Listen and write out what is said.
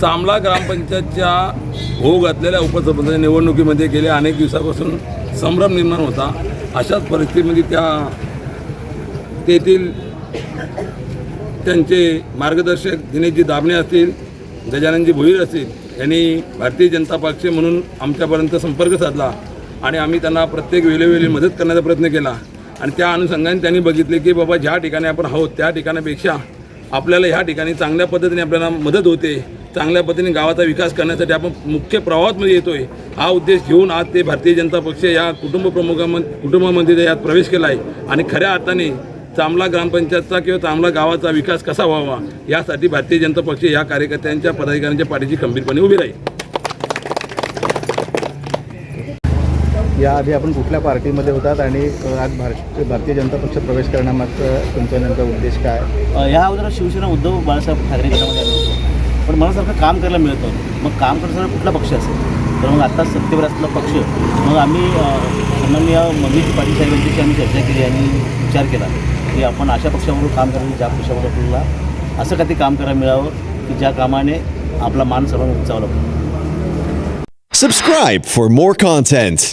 चांबला ग्रामपंचायतच्या होऊ घातलेल्या उपसरपंच निवडणुकीमध्ये गेल्या अनेक दिवसापासून संभ्रम निर्माण होता. अशाच परिस्थितीमध्ये त्या तेथील त्यांचे मार्गदर्शक दिनेशजी दाबणे असतील गजाननजी भोईर असतील यांनी भारतीय जनता पक्ष म्हणून आमच्यापर्यंत संपर्क साधला आणि आम्ही त्यांना प्रत्येक वेळोवेळी मदत करण्याचा प्रयत्न केला. आणि त्या अनुषंगाने त्यांनी बघितले की बाबा ज्या ठिकाणी आपण आहोत त्या ठिकाणापेक्षा आपल्याला ह्या ठिकाणी चांगल्या पद्धतीने आपल्याला मदत होते. चांगल्या पद्धतीने गावाचा विकास करण्यासाठी आपण मुख्य प्रवाहामध्ये येतोय. हा उद्देश घेऊन आज ते भारतीय जनता पक्ष या कुटुंब प्रमुखाम कुटुंबामध्ये यात प्रवेश केला आहे आणि खऱ्या अर्थाने चांबला ग्रामपंचायतचा किंवा चांबला गावाचा विकास कसा व्हावा यासाठी भारतीय जनता पक्ष या कार्यकर्त्यांच्या पदाधिकाऱ्यांच्या पाठीशी खंबीरपणे उभी राहील. याआधी आपण कुठल्या पार्टीमध्ये होतात आणि आज भारत भारतीय जनता पक्ष प्रवेश करण्यामागचा तुमचा नेमका उद्देश काय? ह्या अगोदर शिवसेना उद्धव बाळासाहेब ठाकरे गटामध्ये आलो होतो. पण मनासारखं काम करायला मिळतं. मग काम करण्यासाठी कुठला पक्ष असेल? तर मग आत्ता सत्तेवर असलेला पक्ष. मग आम्ही माननीय मनीष पाटील साहेब यांच्याशी आम्ही चर्चा केली आणि विचार केला की आपण अशा पक्षाबरोबर काम करायचं ज्या पक्षाबरोबर आपल्याला असं काही काम करायला मिळावं की ज्या कामाने आपला मान सर्वांना उंचावला पाहिजे. Subscribe for more content.